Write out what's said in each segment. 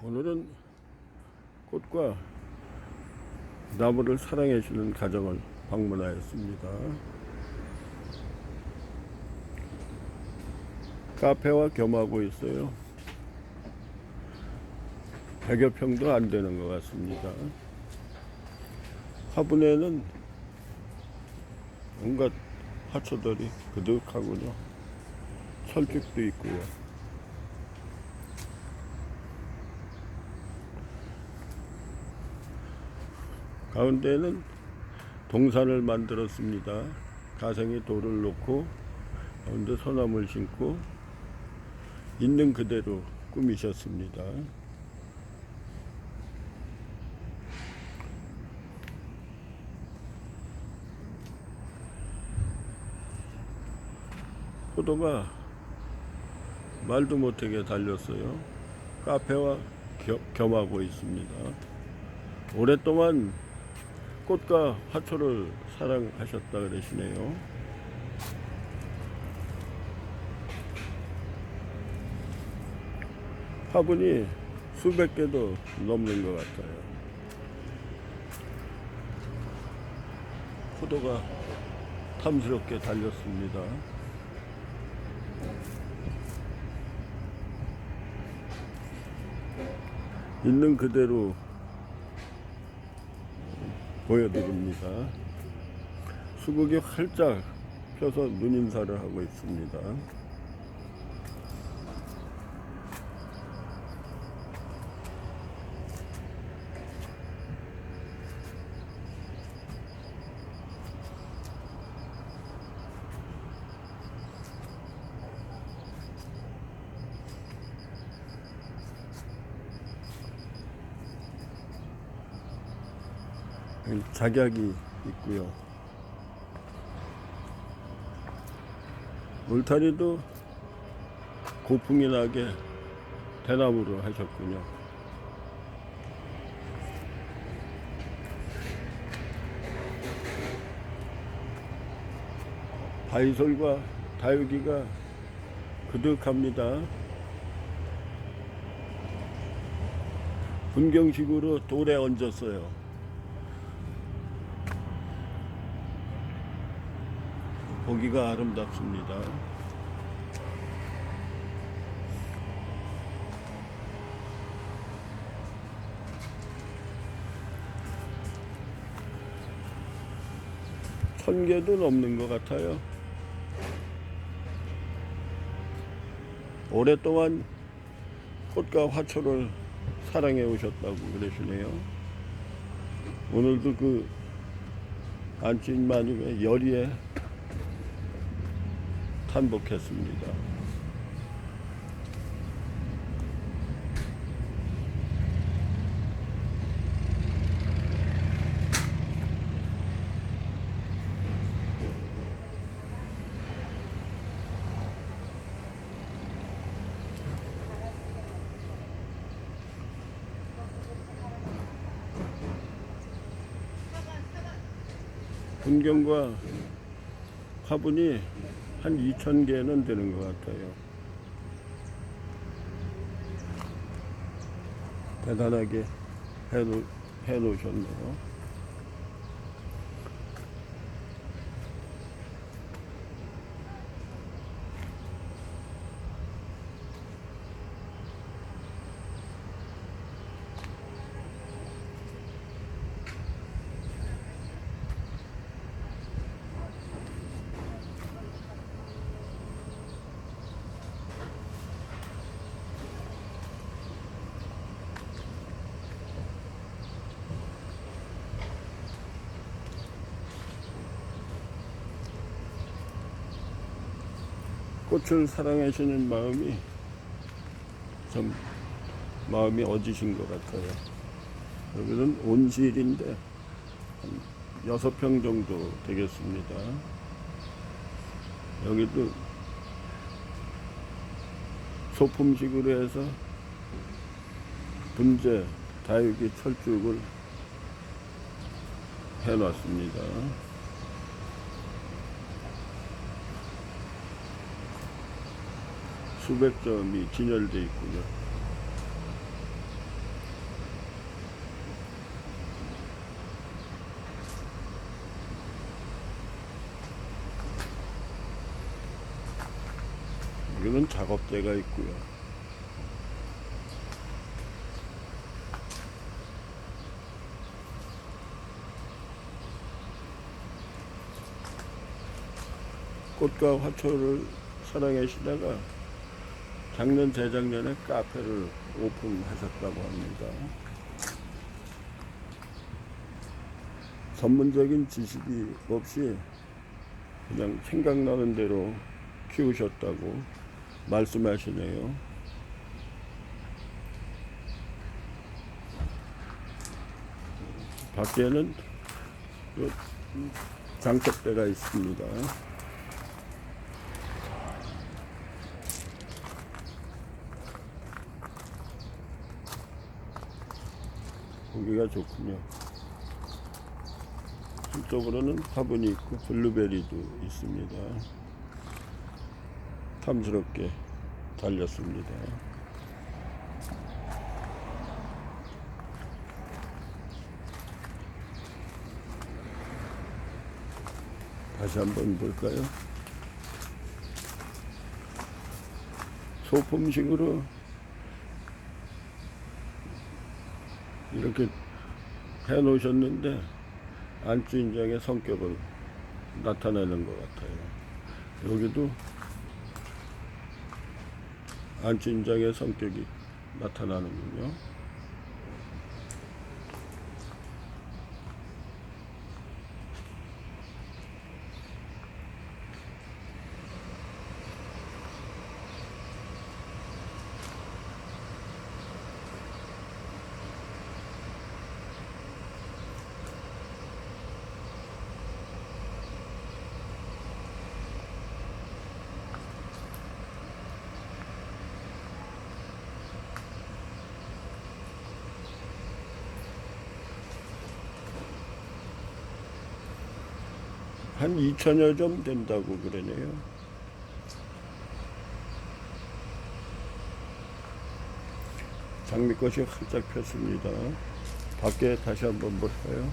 오늘은 꽃과 나무를 사랑해 주는 가정을 방문하였습니다. 카페와 겸하고 있어요. 100여 평도 안 되는 것 같습니다. 화분에는 온갖 화초들이 그득하군요. 철쭉도 있고요. 가운데는 동산을 만들었습니다. 가생이 돌을 놓고 가운데 소나무를 심고 있는 그대로 꾸미셨습니다. 포도가 말도 못하게 달렸어요. 카페와 겸, 겸하고 있습니다. 오랫동안 꽃과 화초를 사랑하셨다 그러시네요. 화분이 수백 개도 넘는 것 같아요. 포도가 탐스럽게 달렸습니다. 있는 그대로 보여드립니다. 수국이 활짝 펴서 눈인사를 하고 있습니다. 작약이 있고요. 울타리도 고풍이 나게 대나무로 하셨군요. 바이솔과 다육이가 그득합니다. 분경식으로 돌에 얹었어요. 보기가 아름답습니다. 천 개도 넘는 것 같아요. 오랫동안 꽃과 화초를 사랑해 오셨다고 그러시네요. 오늘도 그 안치마님의 열의에 탄복했습니다. 분경과 화분이 한 2천 개는 되는 것 같아요. 대단하게 해놓, 해놓으셨네요. 꽃을 사랑하시는 마음이 좀 마음이 어지신 것 같아요. 여기는 온실인데 한 여섯 평 정도 되겠습니다. 여기도 소품식으로 해서 분재, 다육이, 철쭉을 해놨습니다. 수백 점이 진열되어 있고요. 여기는 작업대가 있고요. 꽃과 화초를 사랑해 시다가 작년 재작년에 카페를 오픈하셨다고 합니다. 전문적인 지식이 없이 그냥 생각나는 대로 키우셨다고 말씀하시네요. 밖에는 요 장독대가 있습니다. 보기가 좋군요. 한쪽으로는 화분이 있고 블루베리도 있습니다. 탐스럽게 달렸습니다. 다시 한번 볼까요? 소품식으로 이렇게 해 놓으셨는데 안주인장의 성격을 나타내는 것 같아요. 여기도 안주인장의 성격이 나타나는군요. 한 2천여 점 된다고 그러네요. 장미꽃이 활짝 폈습니다. 밖에 다시 한번 볼까요?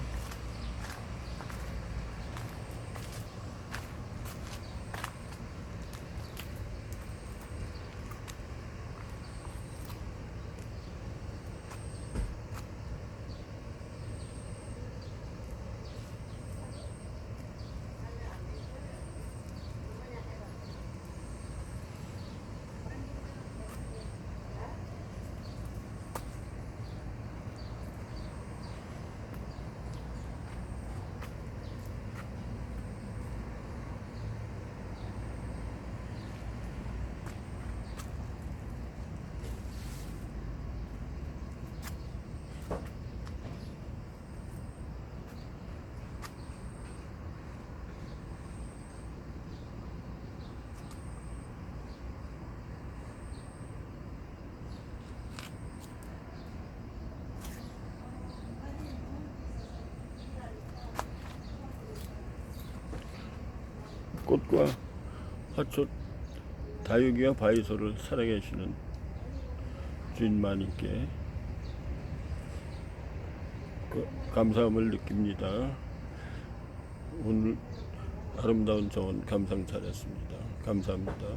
꽃과 화초 다육이와 바이소를 살아계시는 주인마님께 그 감사함을 느낍니다. 오늘 아름다운 정원 감상 잘했습니다. 감사합니다.